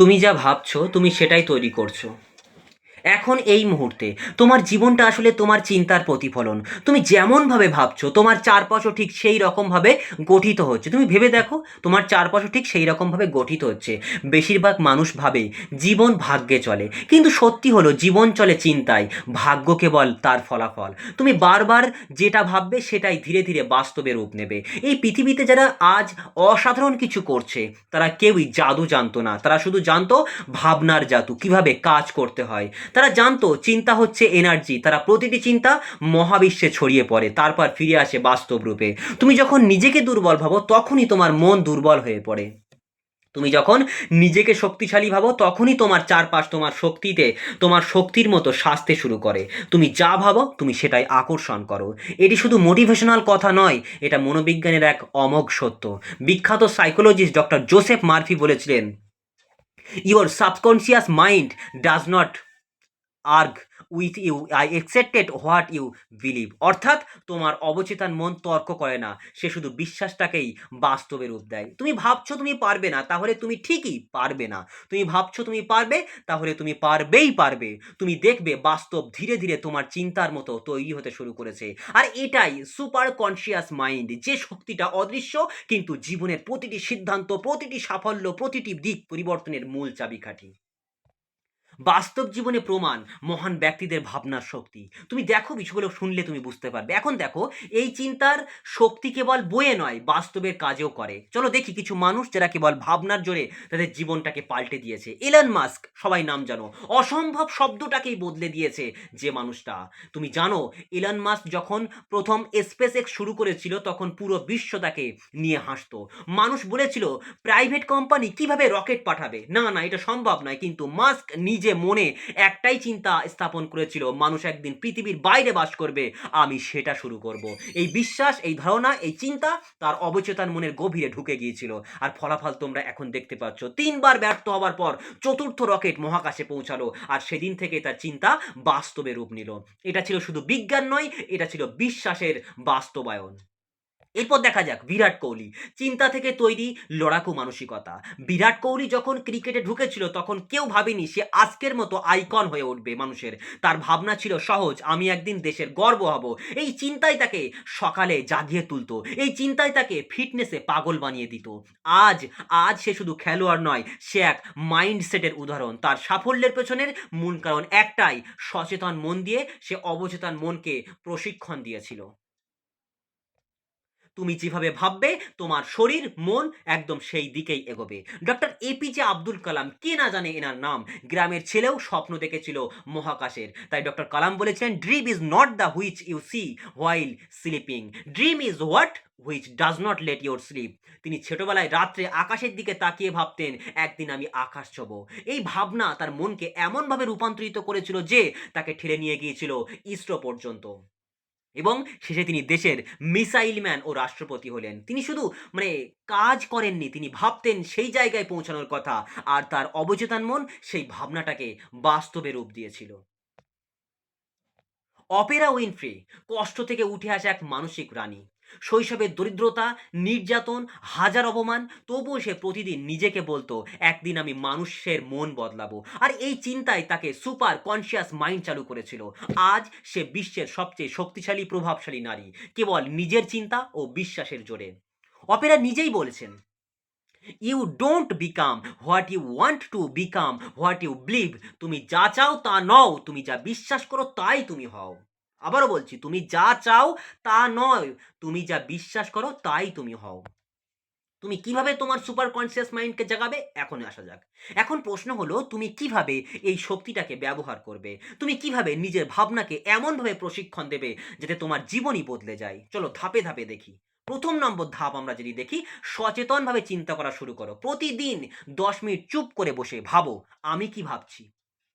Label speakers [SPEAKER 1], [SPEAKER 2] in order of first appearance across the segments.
[SPEAKER 1] তুমি যা ভাবছ তুমি সেটাই তৈরি করছ। এখন এই মুহূর্তে তোমার জীবনটা আসলে তোমার চিন্তার প্রতিফলন। তুমি যেমনভাবে ভাবছ, তোমার চারপাশও ঠিক সেই রকমভাবে গঠিত হচ্ছে। তুমি ভেবে দেখো, তোমার চারপাশও ঠিক সেই রকমভাবে গঠিত হচ্ছে। বেশিরভাগ মানুষ ভাবে, জীবন ভাগ্যে চলে। কিন্তু সত্যি হলো, জীবন চলে চিন্তায়, ভাগ্য কেবল তার ফলাফল। তুমি বারবার যেটা ভাববে সেটাই ধীরে ধীরে বাস্তবে রূপ নেবে। এই পৃথিবীতে যারা আজ অসাধারণ কিছু করছে, তারা কেউই জাদু জানতো না। তারা শুধু জানতো, ভাবনার জাদু, কীভাবে কাজ করতে হয়। তারা জানতো চিন্তা হচ্ছে এনার্জি, তারা প্রতিটি চিন্তা মহাবিশ্বে ছড়িয়ে পড়ে, তারপর ফিরে আসে বাস্তব রূপে। তুমি যখন নিজেকে দুর্বল ভাবো, তখনই তোমার মন দুর্বল হয়ে পড়ে। তুমি যখন নিজেকে শক্তিশালী ভাবো, তখনই তোমার চারপাশ তোমার শক্তিতে, তোমার শক্তির মতো সাজতে শুরু করে। তুমি যা ভাবো, তুমি সেটাই আকর্ষণ করো। এটি শুধু মোটিভেশনাল কথা নয়, এটা মনোবিজ্ঞানের এক অমোঘ সত্য। বিখ্যাত সাইকোলজিস্ট ডক্টর জোসেফ মার্ফি বলেছিলেন your subconscious mind does not argue with you I accepted what you believe অর্থাৎ তোমার অবচেতন মন তর্ক করে না, সে শুধু বিশ্বাসটাকেই বাস্তবে রূপ দেয়। তুমি ভাবছ তুমি পারবে না, তাহলে তুমি ঠিকই পারবে না। তুমি ভাবছ তুমি পারবে, তাহলে তুমি পারবেই পারবে। তুমি দেখবে বাস্তব ধীরে ধীরে তোমার চিন্তার মতো তৈরি হতে শুরু করেছে। আর এটাই সুপার কনসিয়াস মাইন্ড যে শক্তিটা অদৃশ্য, কিন্তু জীবনের প্রতিটি সিদ্ধান্ত, প্রতিটি সাফল্য, প্রতিটি দিক পরিবর্তনের মূল চাবিকাঠি। বাস্তব জীবনে প্রমাণ, মহান ব্যক্তিদের ভাবনার শক্তি। তুমি দেখো বিষয়গুলো শুনলে তুমি বুঝতে পারবে। এখন দেখো, এই চিন্তার শক্তি কেবল বয়ে নয়, বাস্তবের কাজেও করে। চলো দেখি কিছু মানুষ যারা কেবল ভাবনার জোরে তাদের জীবনটাকে পাল্টে দিয়েছে। এলন মাস্ক সবাই নাম জানো, অসম্ভব শব্দটাকেই বদলে দিয়েছে যে মানুষটা। তুমি জানো এলন মাস্ক যখন প্রথম স্পেস এক্স শুরু করেছিল, তখন পুরো বিশ্ব তাকে নিয়ে হাসতো। মানুষ বলেছিল প্রাইভেট কোম্পানি কীভাবে রকেট পাঠাবে? না না, এটা সম্ভব নয়, কিন্তু মাস্ক নিজে মনে একটাই চিন্তা স্থাপন করেছিল, মানুষ একদিন পৃথিবীর বাইরে বাস করবে, আমি সেটা শুরু করব। এই বিশ্বাস, এই ধারণা, এই চিন্তা তার অবচেতন মনের গভীরে ঢুকে গিয়েছিল। আর ফলাফল তোমরা এখন দেখতে পাচ্ছ। তিনবার ব্যর্থ হওয়ার পর চতুর্থ রকেট মহাকাশে পৌঁছালো, আর সেদিন থেকে তার চিন্তা বাস্তবে রূপ নিল। এটা ছিল শুধু বিজ্ঞান নয়, এটা ছিল বিশ্বাসের বাস্তবায়ন। এরপর দেখা যাক, বিরাট কোহলি। চিন্তা থেকে তৈরি লড়াকু মানসিকতা। বিরাট কোহলি যখন ক্রিকেটে ঢুকেছিল, তখন কেউ ভাবেনি সে আজকের মতো আইকন হয়ে উঠবে মানুষের। তার ভাবনা ছিল সহজ, আমি একদিন দেশের গর্ব হব। এই চিন্তাই তাকে সকালে জাগিয়ে তুলতো। এই চিন্তাই তাকে ফিটনেসে পাগল বানিয়ে দিত। আজ আজ সে শুধু খেলোয়াড় নয়, সে এক মাইন্ডসেটের উদাহরণ। তার সাফল্যের পেছনের মূল কারণ একটাই, সচেতন মন দিয়ে সে অবচেতন মনকে প্রশিক্ষণ দিয়েছিল। তুমি যেভাবে ভাববে, তোমার শরীর, মন একদম সেই দিকেই এগোবে। ডক্টর এপিজে আব্দুল কালাম, কে না জানে এনার নাম? গ্রামের ছেলেও স্বপ্ন দেখেছিল মহাকাশের। তাই ডক্টর কালাম বলেছেন dream is not the which you see while sleeping dream is what which does not let your sleep তিনি ছোটবেলায় রাত্রে আকাশের দিকে তাকিয়ে ভাবতেন, একদিন আমি আকাশ ছবো। এই ভাবনা তার মনকে এমনভাবে রূপান্তরিত করেছিল যে তাকে ঠেলে নিয়ে গিয়েছিল ইসরো পর্যন্ত। এবং শেষে তিনি দেশের মিসাইল ম্যান ও রাষ্ট্রপতি হলেন। তিনি শুধু মানে কাজ করেননি, তিনি ভাবতেন সেই জায়গায় পৌঁছানোর কথা আর তার অবচেতন মন সেই ভাবনাটাকে বাস্তবে রূপ দিয়েছিল। অপেরা উইনফ্রি কষ্ট থেকে উঠে আসা এক মানসিক রানী। শৈশবের দরিদ্রতা, নির্যাতন, হাজার অপমান, তবুও সে প্রতিদিন নিজেকে বলতো, একদিন আমি মানুষের মন বদলাবো। আর এই চিন্তায় তাকে সুপার কনসিয়াস মাইন্ড চালু করেছিল। আজ সে বিশ্বের সবচেয়ে শক্তিশালী, প্রভাবশালী নারী, কেবল নিজের চিন্তা ও বিশ্বাসের জোরে। অপেরা নিজেই বলেছেন you don't become what you want to become what you believe তুমি যা চাও তা নও, তুমি যা বিশ্বাস করো তাই তুমি হও। আবারও বলছি, তুমি যা চাও তা নয়। তুমি যা বিশ্বাস করো তাই তুমি হও। তুমি কীভাবে তোমার সুপার কনসিয়াস মাইন্ডকে জাগাবে? এখন আসা যাক। এখন প্রশ্ন হলো, তুমি কীভাবে এই শক্তিটাকে ব্যবহার করবে? তুমি কীভাবে নিজের ভাবনাকে এমনভাবে প্রশিক্ষণ দেবে যাতে তোমার জীবনই বদলে যায়? চলো ধাপে ধাপে দেখি। প্রথম নম্বর ধাপ আমরা যদি দেখি, সচেতনভাবে চিন্তা করা শুরু করো। প্রতিদিন দশ মিনিট চুপ করে বসে ভাবো, আমি কি ভাবছি?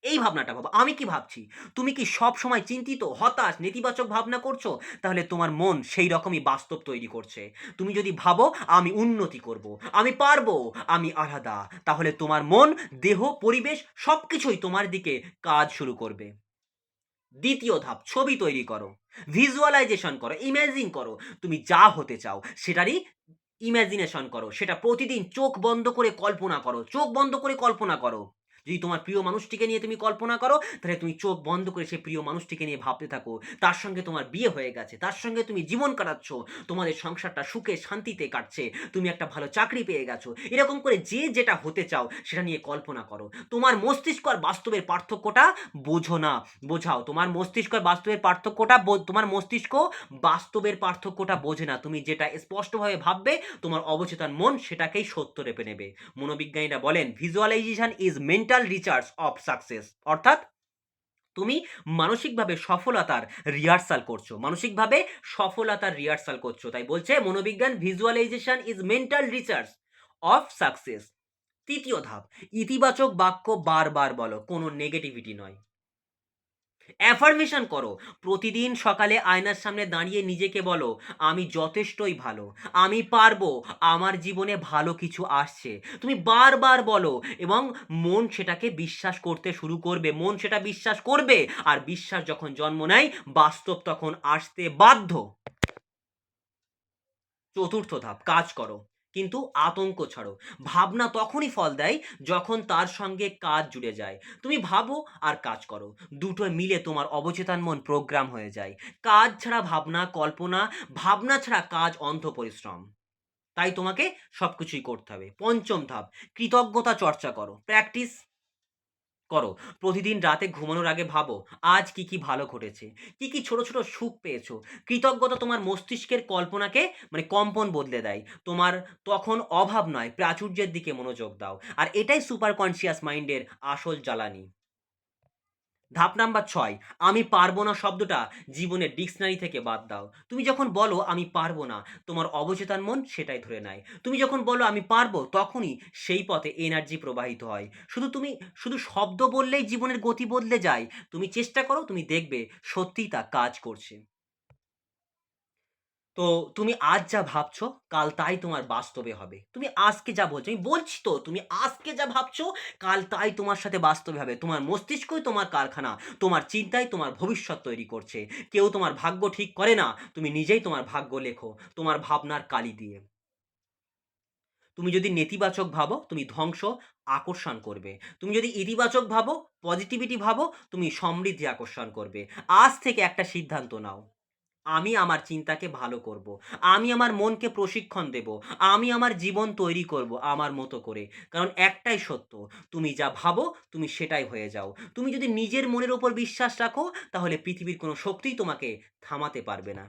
[SPEAKER 1] এই ভাবনাটা ভাবো। আমি কি ভাবছি? তুমি কি সব সময় চিন্তিত, হতাশ, নেতিবাচক ভাবনা করছ? তাহলে তোমার মন সেই রকমই বাস্তব তৈরি করছে। তুমি যদি ভাবো, আমি উন্নতি করব। আমি পারব, আমি আলাদা। তাহলে তোমার মন, দেহ, পরিবেশ সব কিছুই তোমার দিকে কাজ শুরু করবে। দ্বিতীয় ধাপ, ছবি তৈরি করো। ভিজুয়ালাইজেশন করো ইমেজিং করো। তুমি যা হতে চাও, সেটারই ইমাজিনেশন করো। সেটা প্রতিদিন চোখ বন্ধ করে কল্পনা করো। চোখ বন্ধ করে কল্পনা করো। যদি তোমার প্রিয় মানুষটিকে নিয়ে তুমি কল্পনা করো, তাহলে তুমি চোখ বন্ধ করে সেই প্রিয় মানুষটিকে নিয়ে ভাবতে থাকো। তার সঙ্গে তোমার বিয়ে হয়ে গেছে, তার সঙ্গে তুমি জীবন কাটাচ্ছ, তোমাদের সংসারটা সুখে শান্তিতে কাটছে, তুমি একটা ভালো চাকরি পেয়ে গেছো। এরকম করে যে যেটা হতে চাও, সেটা নিয়ে কল্পনা করো। তোমার মস্তিষ্ক আর বাস্তবের পার্থক্যটা বোঝো না, বোঝাও। তোমার মস্তিষ্ক আর বাস্তবের পার্থক্যটা তোমার মস্তিষ্ক বাস্তবের পার্থক্যটা বোঝে না। তুমি যেটা স্পষ্টভাবে ভাববে, তোমার অবচেতন মন সেটাকেই সত্য রেপে নেবে। মনোবিজ্ঞানীরা বলেন visualisation is mental recharge of success অর্থাৎ তুমি মানসিকভাবে সফলতার রিহার্সাল করছ। মানসিকভাবে সফলতার রিহার্সাল করছ। তাই বলছে মনোবিজ্ঞান visualisation is mental recharge of success তৃতীয় ধাপ, ইতিবাচক বাক্য বারবার বলো, কোনো নেগেটিভিটি নয়। অ্যাফার্মেশন করো। প্রতিদিন সকালে আয়নার সামনে দাঁড়িয়ে নিজেকে বলো, আমি যথেষ্টই ভালো। আমি পারব। আমার জীবনে ভালো কিছু আসছে। তুমি বারবার বলো এবং মন সেটাকে বিশ্বাস করতে শুরু করবে। মন সেটা বিশ্বাস করবে আর বিশ্বাস যখন জন্ম নেয়, বাস্তব তখন আসতে বাধ্য। চতুর্থ ধাপ, কাজ করো। কিন্তু আতঙ্ক ছাড়ো ভাবনা তখনই ফল দেয় যখন তার সঙ্গে কাজ জুড়ে যায়। তুমি ভাবো আর কাজ করো। দুটো মিলে তোমার অবচেতন মন প্রোগ্রাম হয়ে যায়। কাজ ছাড়া ভাবনা, কল্পনা, ভাবনা ছাড়া কাজ অন্ধ পরিশ্রম। তাই তোমাকে সব কিছুই করতে হবে। পঞ্চম ধাপ, কৃতজ্ঞতা চর্চা করো। প্র্যাকটিস। করো। প্রতিদিন রাতে ঘুমানোর আগে ভাবো, আজ কি কি ভালো ঘটেছে? কি কি ছোট ছোট সুখ পেয়েছ? কৃতজ্ঞতা তোমার মস্তিষ্কের কল্পনাকে মানে কম্পন বদলে দেয়। তোমার তখন অভাব নয়, প্রাচুর্যের দিকে মনোযোগ দাও। আর এটাই সুপার কনসিয়াস মাইন্ডের আসল জ্বালানি। ধাপ নাম্বার ছয়, আমি পারব না শব্দটা জীবনের ডিকশনারি থেকে বাদ দাও। তুমি যখন বলো, আমি পারব না, তোমার অবচেতন মন সেটাই ধরে নেয়। তুমি যখন বলো, আমি পারব, তখনই সেই পথে এনার্জি প্রবাহিত হয়। শুধু তুমি, শুধু শব্দ বললেই জীবনের গতি বদলে যায়। তুমি চেষ্টা করো, তুমি দেখবে সত্যিই তা কাজ করছে। তো তুমি আজ যা ভাবছ, কাল তাই তোমার বাস্তবে হবে। তুমি আজকে যা বলছো, আমি বলছি তো, তুমি আজকে যা ভাবছ, কাল তাই তোমার সাথে বাস্তবে হবে। তোমার মস্তিষ্কই তোমার কারখানা, তোমার চিন্তাই তোমার ভবিষ্যৎ তৈরি করছে। কেউ তোমার ভাগ্য ঠিক করে না, তুমি নিজেই তোমার ভাগ্য লেখো, তোমার ভাবনার কালি দিয়ে। তুমি যদি নেতিবাচক ভাবো, তুমি ধ্বংস, আকর্ষণ করবে। তুমি যদি ইতিবাচক ভাবো পজিটিভিটি ভাবো, তুমি সমৃদ্ধি আকর্ষণ করবে। আজ থেকে একটা সিদ্ধান্ত নাও। আমি আমার চিন্তাকে ভালো করব। আমি আমার মনকে প্রশিক্ষণ দেব। আমি আমার জীবন তৈরি করব আমার মতো করে। কারণ একটাই সত্য, তুমি যা ভাবো, তুমি সেটাই হয়ে যাও। তুমি যদি নিজের মনের ওপর বিশ্বাস রাখো, তাহলে পৃথিবীর কোনো শক্তিই তোমাকে থামাতে পারবে না।